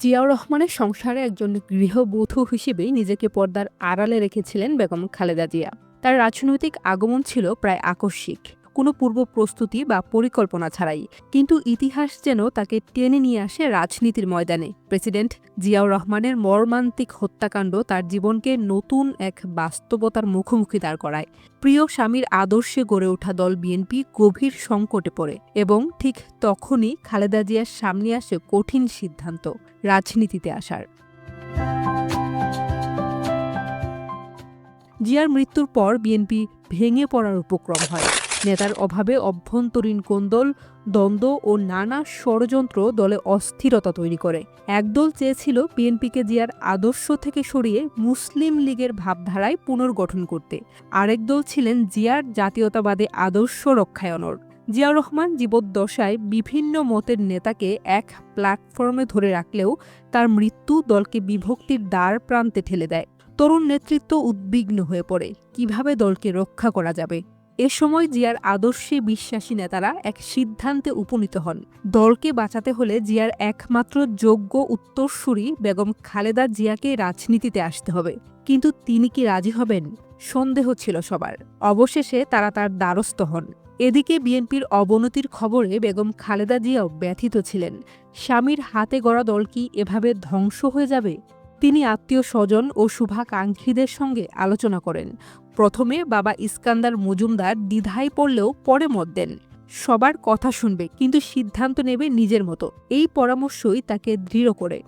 জিয়াউর রহমানের সংসারে একজন গৃহবধূ হিসেবেই নিজেকে পর্দার আড়ালে রেখেছিলেন বেগম খালেদা জিয়া। তার রাজনৈতিক আগমন ছিল প্রায় আকস্মিক। কোনো পূর্ব প্রস্তুতি বা পরিকল্পনা ছাড়াই। কিন্তু ইতিহাস যেন তাকে টেনে নিয়ে আসে রাজনীতির ময়দানে। প্রেসিডেন্ট জিয়াউর রহমানের মর্মান্তিক হত্যাকাণ্ড তার জীবনকে নতুন এক বাস্তবতার মুখোমুখি দাঁড় করায়। প্রিয় স্বামীর আদর্শে গড়ে ওঠা দল বিএনপি গভীর সংকটে পড়ে এবং ঠিক তখনই খালেদা জিয়ার সামনে আসে কঠিন সিদ্ধান্ত রাজনীতিতে আসার। জিয়ার মৃত্যুর পর বিএনপি ভেঙে পড়ার উপক্রম হয়। নেতার অভাবে অভ্যন্তরীণ কোন্দল, দ্বন্দ্ব ও নানা ষড়যন্ত্র দলে অস্থিরতা তৈরি করে। একদল চেয়েছিল বিএনপিকে জিয়ার আদর্শ থেকে সরিয়ে মুসলিম লীগের ভাবধারায় পুনর্গঠন করতে। আরেক দল ছিলেন জিয়ার জাতীয়তাবাদী আদর্শ রক্ষায় অনর জিয়াউর রহমান জীবদ্দশায় বিভিন্ন মতের নেতাকে এক প্ল্যাটফর্মে ধরে রাখলেও তার মৃত্যু দলকে বিভক্তির দ্বার প্রান্তে ঠেলে দেয়। তরুণ নেতৃত্ব উদ্বিগ্ন হয়ে পড়ে। কীভাবে দলকে রক্ষা করা যাবে? এ সময় জিয়ার আদর্শে বিশ্বাসী নেতারা এক সিদ্ধান্তে উপনীত হন। দলকে বাঁচাতে হলে জিয়ার একমাত্র যোগ্য উত্তরসূরি বেগম খালেদা জিয়াকে রাজনীতিতে আসতে হবে। কিন্তু তিনি কি রাজি হবেন? সন্দেহ ছিল সবার। অবশেষে তারা তার দ্বারস্থ হন। এদিকে বিএনপির অবনতির খবরে বেগম খালেদা জিয়াও ব্যথিত ছিলেন। স্বামীর হাতে গড়া দল কি এভাবে ধ্বংস হয়ে যাবে? তিনি আত্মীয় স্বজন ও শুভাকাঙ্ক্ষীদের সঙ্গে আলোচনা করেন। প্রথমে বাবা ইস্কান্দার মজুমদার দ্বিধায় পড়লেও পরে মত দেন। সবার কথা শুনবে, কিন্তু সিদ্ধান্ত নেবে নিজের মতো। এই পরামর্শই তাকে দৃঢ় করে।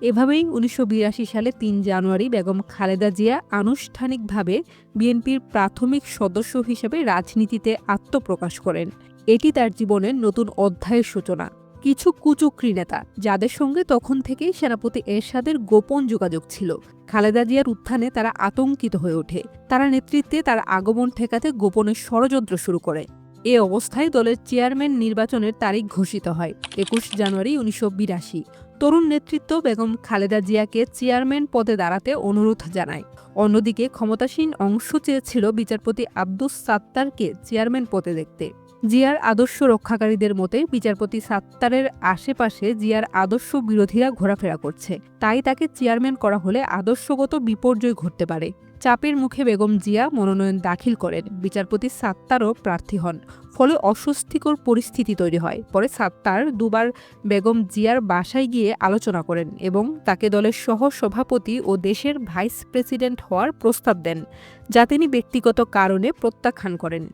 এভাবেই উনিশশো বিরাশি সালে তিন জানুয়ারি বেগম খালেদা জিয়া আনুষ্ঠানিকভাবে বিএনপির প্রাথমিক সদস্য হিসেবে রাজনীতিতে আত্মপ্রকাশ করেন। এটি তার জীবনের নতুন অধ্যায়ের সূচনা। কিছু কুচক্রী নেতা, যাদের সঙ্গে তখন থেকেই সেনাপতি এরশাদের গোপন যোগাযোগ ছিল। খালেদা জিয়ার উত্থানে তারা আতঙ্কিত হয়ে ওঠে। তারা নেতৃত্বে তার আগমন ঠেকাতে গোপনে ষড়যন্ত্র শুরু করে। এ অবস্থায় দলের চেয়ারম্যান নির্বাচনের তারিখ ঘোষিত হয়, একুশ জানুয়ারি উনিশশো বিরাশি। তরুণ নেতৃত্ব বেগম খালেদা জিয়াকে চেয়ারম্যান পদে দাঁড়াতে অনুরোধ জানায়। অন্যদিকে ক্ষমতাসীন অংশ চেয়েছিল বিচারপতি আব্দুস সাত্তারকে চেয়ারম্যান পদে দেখতে। জিয়ার আদর্শ রক্ষাকারীদের মতে বিচারপতি সাত্তারের আশেপাশে জিয়ার আদর্শ বিরোধীরা ঘোরাফেরা করছে। তাই তাকে চেয়ারম্যান করা হলে আদর্শগত বিপর্যয় ঘটতে পারে। চাপের মুখে বেগম জিয়া মনোনয়ন দাখিল করেন। বিচারপতি সাত্তারও প্রার্থী হন। ফলে অস্বস্তিকর পরিস্থিতি তৈরি হয়। পরে সাত্তার দুবার বেগম জিয়ার বাসায় গিয়ে আলোচনা করেন এবং তাকে দলের সহ সভাপতি ও দেশের ভাইস প্রেসিডেন্ট হওয়ার প্রস্তাব দেন, যা তিনি ব্যক্তিগত কারণে প্রত্যাখ্যান করেন।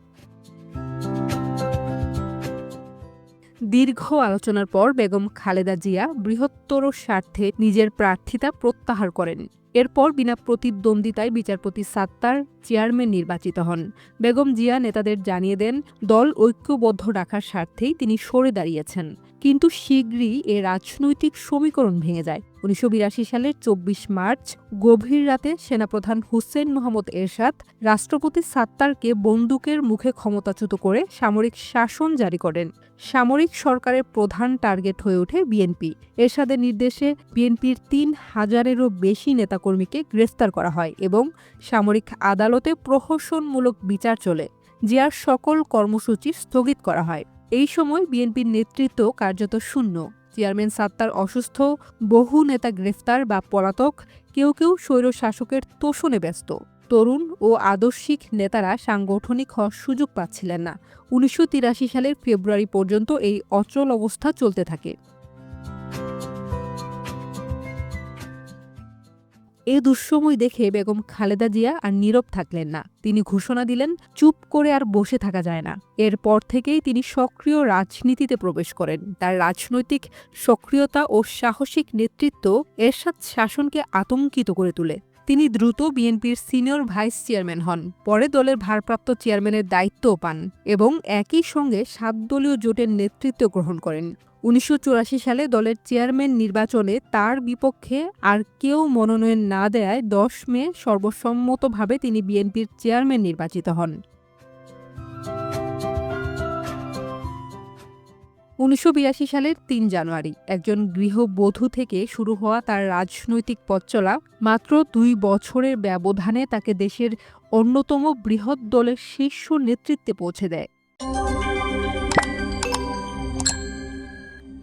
দীর্ঘ আলোচনার পর বেগম খালেদা জিয়া বৃহত্তর স্বার্থে নিজের প্রার্থিতা প্রত্যাহার করেন। এরপর বিনা প্রতিদ্বন্দ্বিতায় বিচারপতি সাত্তার চেয়ারম্যান নির্বাচিত হন। বেগম জিয়া নেতাদের জানিয়ে দেন, দল ঐক্যবদ্ধ রাখার স্বার্থেই তিনি সরে দাঁড়িয়েছেন। কিন্তু শীঘ্রই এ রাজনৈতিক সমীকরণ ভেঙে যায়। উনিশশো বিরাশি সালের চব্বিশ মার্চ, গভীর রাতে সেনাপ্রধান হুসেন মোহাম্মদ এরশাদ রাষ্ট্রপতি সাত্তারকে বন্দুকের মুখে ক্ষমতাচ্যুত করে সামরিক শাসন জারি করেন। সামরিক সরকারের প্রধান টার্গেট হয়ে ওঠে বিএনপি। এরশাদের নির্দেশে বিএনপির তিন হাজারেরও বেশি নেতাকর্মীকে গ্রেফতার করা হয় এবং সামরিক আদালতে প্রহসনমূলক বিচার চলে, জিয়ার সকল কর্মসূচি স্থগিত করা হয়। এই সময় বিএনপির নেতৃত্ব কার্যত শূন্য। চেয়ারম্যান সাত্তার অসুস্থ, বহু নেতা গ্রেফতার বা পলাতক, কেউ কেউ স্বৈর শাসকের তোষণে ব্যস্ত। তরুণ ও আদর্শিক নেতারা সাংগঠনিক হওয়ার সুযোগ পাচ্ছিলেন না। উনিশশো তিরাশি সালের ফেব্রুয়ারি পর্যন্ত এই অচল অবস্থা চলতে থাকে। এ দুঃসময় দেখে বেগম খালেদা জিয়া আর নীরব থাকলেন না। তিনি ঘোষণা দিলেন, চুপ করে আর বসে থাকা যায় না। এরপর থেকেই তিনি সক্রিয় রাজনীতিতে প্রবেশ করেন। তার রাজনৈতিক সক্রিয়তা ও সাহসিক নেতৃত্ব এরশাদ শাসনকে আতঙ্কিত করে তোলে। তিনি দ্রুত বিএনপির সিনিয়র ভাইস চেয়ারম্যান হন। পরে দলের ভারপ্রাপ্ত চেয়ারম্যানের দায়িত্বও পান এবং একই সঙ্গে সাত দলীয় জোটের নেতৃত্ব গ্রহণ করেন। উনিশশো চুরাশি সালে দলের চেয়ারম্যান নির্বাচনে তার বিপক্ষে আর কেউ মনোনয়ন না দেয়ায় দশ মে সর্বসম্মতভাবে তিনি বিএনপির চেয়ারম্যান নির্বাচিত হন। উনিশশো বিরাশি সালের তিন জানুয়ারি, একজন গৃহবধূ থেকে শুরু হওয়া তার রাজনৈতিক পথ চলা মাত্র দুই বছরের ব্যবধানে তাকে দেশের অন্যতম বৃহৎ দলের শীর্ষ নেতৃত্বে পৌঁছে দেয়।